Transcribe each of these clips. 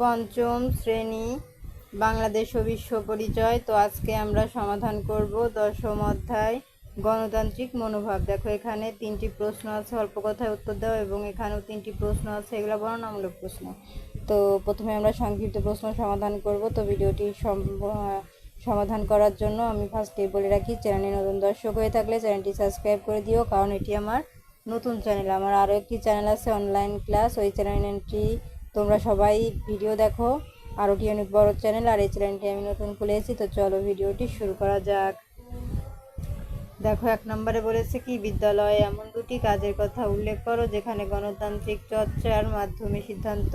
পঞ্চম শ্রেণি, বাংলাদেশ ও বিশ্ব পরিচয়। তো আজকে আমরা সমাধান করব দশম অধ্যায়, গণতান্ত্রিক মনোভাব। দেখো, এখানে তিনটি প্রশ্ন আছে, অল্প কথায় উত্তর দাও এবং এখানেও তিনটি প্রশ্ন আছে, এগুলো বর্ণনামূলক প্রশ্ন। তো প্রথমে আমরা সংক্ষিপ্ত প্রশ্ন সমাধান করব। তো ভিডিওটি সমাধান করার জন্য আমি ফার্স্টে বলে রাখি, চ্যানেলে নতুন দর্শক হয়ে থাকলে চ্যানেলটি সাবস্ক্রাইব করে দিও, কারণ এটি আমার নতুন চ্যানেল। আমার আরও একটি চ্যানেল আছে, অনলাইন ক্লাস। ওই চ্যানেলটি তোমরা সবাই ভিডিও দেখো। আর ওটি অনেক বড় চ্যানেল আর এই চ্যানেলটি আমি নতুন খুলেছি তো চলো ভিডিওটি শুরু করা যাক। দেখো, এক নম্বরে বলেছে কি, বিদ্যালয়ে এমন দুটি কাজের কথা উল্লেখ করো, যেখানে গণতান্ত্রিক চর্চার মাধ্যমে সিদ্ধান্ত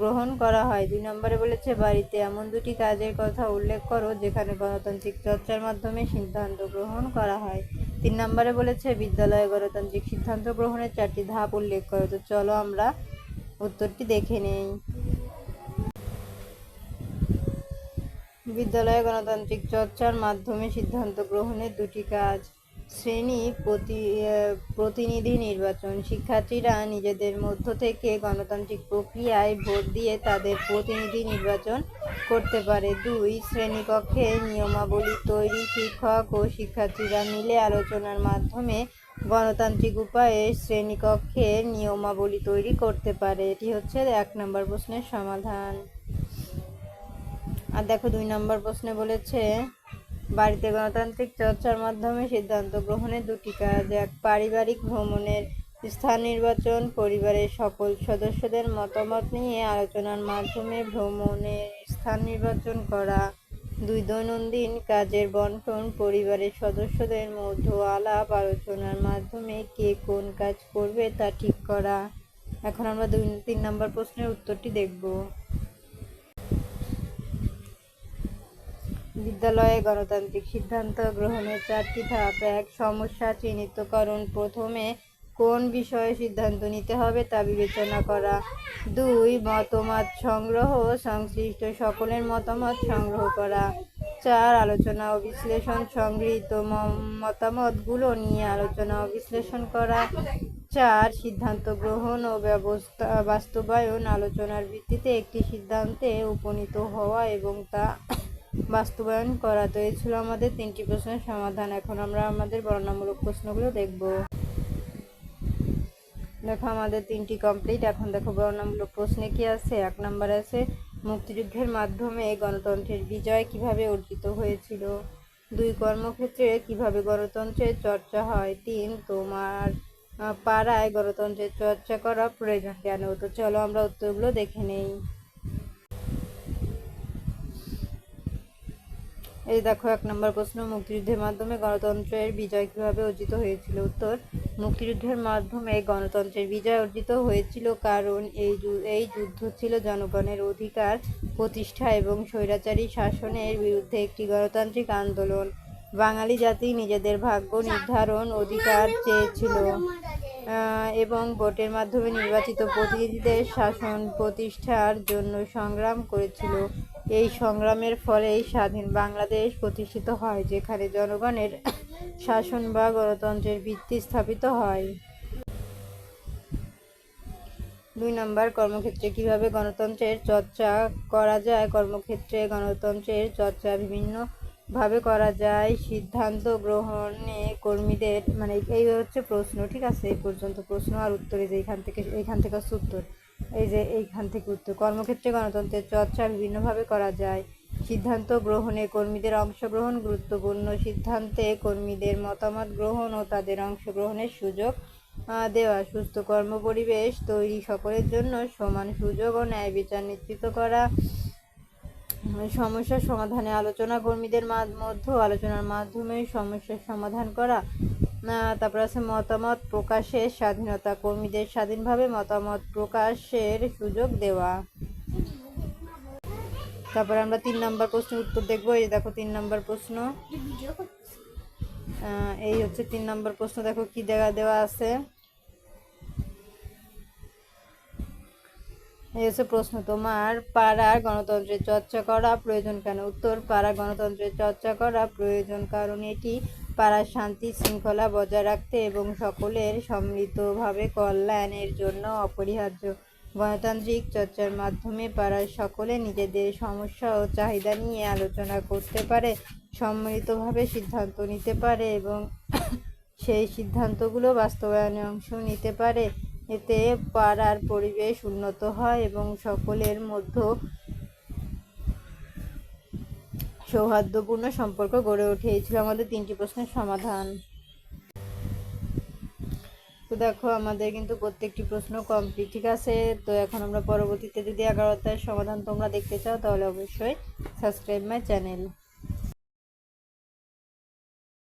গ্রহণ করা হয়। দুই নম্বরে বলেছে, বাড়িতে এমন দুটি কাজের কথা উল্লেখ করো, যেখানে গণতান্ত্রিক চর্চার মাধ্যমে সিদ্ধান্ত গ্রহণ করা হয়। তিন নম্বরে বলেছে, বিদ্যালয়ে গণতান্ত্রিক সিদ্ধান্ত গ্রহণের চারটি ধাপ উল্লেখ করো, তো চলো আমরা উত্তরটি দেখে নেই। বিদ্যালয়ে গণতান্ত্রিক চর্চার মাধ্যমে সিদ্ধান্ত গ্রহণের দুটি কাজ। শ্রেণি প্রতি প্রতিনিধি নির্বাচন। শিক্ষার্থীরা নিজেদের মধ্য থেকে গণতান্ত্রিক প্রক্রিয়ায় ভোট দিয়ে তাদের প্রতিনিধি নির্বাচন করতে পারে। দুই, শ্রেণীকক্ষে নিয়মাবলী তৈরি শিক্ষক ও শিক্ষার্থীরা মিলে আলোচনার মাধ্যমে গণতান্ত্রিক উপায়ে শ্রেণীকক্ষের নিয়মাবলী তৈরি করতে পারে। এটি হচ্ছে এক নম্বর প্রশ্নের সমাধান। আর দেখো দুই নম্বর প্রশ্নে বলেছে বাড়িতে গণতান্ত্রিক চর্চার মাধ্যমে সিদ্ধান্ত গ্রহণের দুটি কাজ, এক পারিবারিক ভ্রমণের স্থান নির্বাচন, পরিবারের সকল সদস্যদের মতামত নিয়ে আলোচনার মাধ্যমে ভ্রমণের স্থান নির্বাচন করা, দুই দৈনন্দিন কাজের বন্টন, পরিবারের সদস্যদের মধ্যে আলাপ আলোচনার মাধ্যমে কে কোন কাজ করবে তা ঠিক করা। এখন আমরা দুই, তিন নম্বর প্রশ্নের উত্তরটি দেখব। বিদ্যালয়ে গণতান্ত্রিক সিদ্ধান্ত গ্রহণের চারটি ধাপ। এক, সমস্যা চিহ্নিতকরণ। প্রথমে কোন বিষয়ে সিদ্ধান্ত নিতে হবে তা বিবেচনা করা। দুই, মতামত সংগ্রহ, সংশ্লিষ্ট সকলের মতামত সংগ্রহ করা। চার, আলোচনা ও বিশ্লেষণ সংগৃহীত মতামতগুলো নিয়ে আলোচনা ও বিশ্লেষণ করা। চার, সিদ্ধান্ত গ্রহণ ও ব্যবস্থা, বাস্তবায়ন আলোচনার ভিত্তিতে একটি সিদ্ধান্তে উপনীত হওয়া এবং তা বাস্তবায়ন করা। তো এই ছিল আমাদের তিনটি প্রশ্নের সমাধান। এখন আমরা আমাদের বর্ণনামূলক প্রশ্নগুলো দেখব। দেখো, আমাদের তিনটি কমপ্লিট এখন দেখো, বর্ণনামূলক প্রশ্নে কি আছে? এক নম্বর আছে, মুক্তিযুদ্ধের মাধ্যমে গণতন্ত্রের বিজয় কীভাবে অর্জিত হয়েছিল? দুই, কর্মক্ষেত্রে কীভাবে গণতন্ত্রের চর্চা হয়? তিন, তোমার পাড়ায় গণতন্ত্রের চর্চা করা প্রয়োজন কেন? তো চলো আমরা উত্তরগুলো দেখে নেই। এই দেখো, এক নম্বর প্রশ্ন, মুক্তিযুদ্ধের মাধ্যমে গণতন্ত্রের বিজয় কীভাবে অর্জিত হয়েছিল? উত্তর, মুক্তিযুদ্ধের মাধ্যমে গণতন্ত্রের বিজয় অর্জিত হয়েছিল কারণ এই এই যুদ্ধ ছিল জনগণের অধিকার, প্রতিষ্ঠা এবং স্বৈরাচারী শাসনের বিরুদ্ধে একটি গণতান্ত্রিক আন্দোলন। বাঙালি জাতি নিজেদের ভাগ্য নির্ধারণ অধিকার চেয়েছিল। এবং ভোটের মাধ্যমে নির্বাচিত প্রতিনিধিদের শাসন প্রতিষ্ঠার জন্য সংগ্রাম করেছিল। এই সংগ্রামের ফলেই স্বাধীন বাংলাদেশ প্রতিষ্ঠিত হয়, যেখানে জনগণের শাসন বা গণতন্ত্রের ভিত্তি স্থাপিত হয়। দুই নম্বর, কর্মক্ষেত্রে কীভাবে গণতন্ত্রের চর্চা করা যায়? কর্মক্ষেত্রে গণতন্ত্রের চর্চা বিভিন্ন ভাবে করা যায়, সিদ্ধান্ত গ্রহণে কর্মীদের মানে এই হচ্ছে প্রশ্ন, ঠিক আছে? এই পর্যন্ত প্রশ্ন আর উত্তরে যে এইখান থেকে এইখান থেকে হচ্ছে উত্তর। এই যে এইখান থেকে উত্তর। কর্মক্ষেত্রে গণতন্ত্রের চর্চা বিভিন্নভাবে করা যায়। সিদ্ধান্ত গ্রহণে কর্মীদের অংশগ্রহণ গুরুত্বপূর্ণ। সিদ্ধান্তে কর্মীদের মতামত গ্রহণ ও তাদের অংশগ্রহণের সুযোগ দেওয়া। সুস্থ কর্ম পরিবেশ তৈরি সকলের জন্য সমান সুযোগ ও ন্যায় বিচার নিশ্চিত করা। সমস্যার সমাধানে আলোচনা, কর্মীদের মাধ- মধ্যে আলোচনার মাধ্যমে সমস্যার সমাধান করা তারপর আছে মতামত প্রকাশের স্বাধীনতা, কর্মীদের স্বাধীনভাবে মতামত প্রকাশের সুযোগ দেওয়া। তারপর আমরা তিন নম্বর প্রশ্নের উত্তর দেখব, এই দেখো তিন নম্বর প্রশ্ন। এই হচ্ছে তিন নম্বর প্রশ্ন, দেখো কি দেওয়া দেওয়া আছে। হচ্ছে প্রশ্ন, তোমার পাড়ার গণতন্ত্রের চর্চা করা প্রয়োজন কেন? উত্তর, পাড়ার গণতন্ত্রের চর্চা করা প্রয়োজন, কারণ এটি পাড়ার শান্তি শৃঙ্খলা বজায় রাখতে এবং সকলের সম্মিলিতভাবে কল্যাণের জন্য অপরিহার্য। গণতান্ত্রিক চর্চার মাধ্যমে পাড়ার সকলে নিজেদের সমস্যা ও চাহিদা নিয়ে আলোচনা করতে পারে, সম্মিলিতভাবে সিদ্ধান্ত নিতে পারে এবং সেই সিদ্ধান্তগুলো বাস্তবায়নে অংশ নিতে পারে। এতে পাড়ার পরিবেশ উন্নত হয় এবং সকলের মধ্যে সৌহার্দ্যপূর্ণ সম্পর্ক গড়ে ওঠে। এই ছিল আমাদের তিনটি প্রশ্নের সমাধান। তো দেখো, আমাদের কিন্তু প্রত্যেকটি প্রশ্ন কমপ্লিট ঠিক আছে? তো এখন আমরা পরবর্তীতে যদি এগারো অধ্যায়ের সমাধান তোমরা দেখতে চাও, তাহলে অবশ্যই সাবস্ক্রাইব মাই চ্যানেল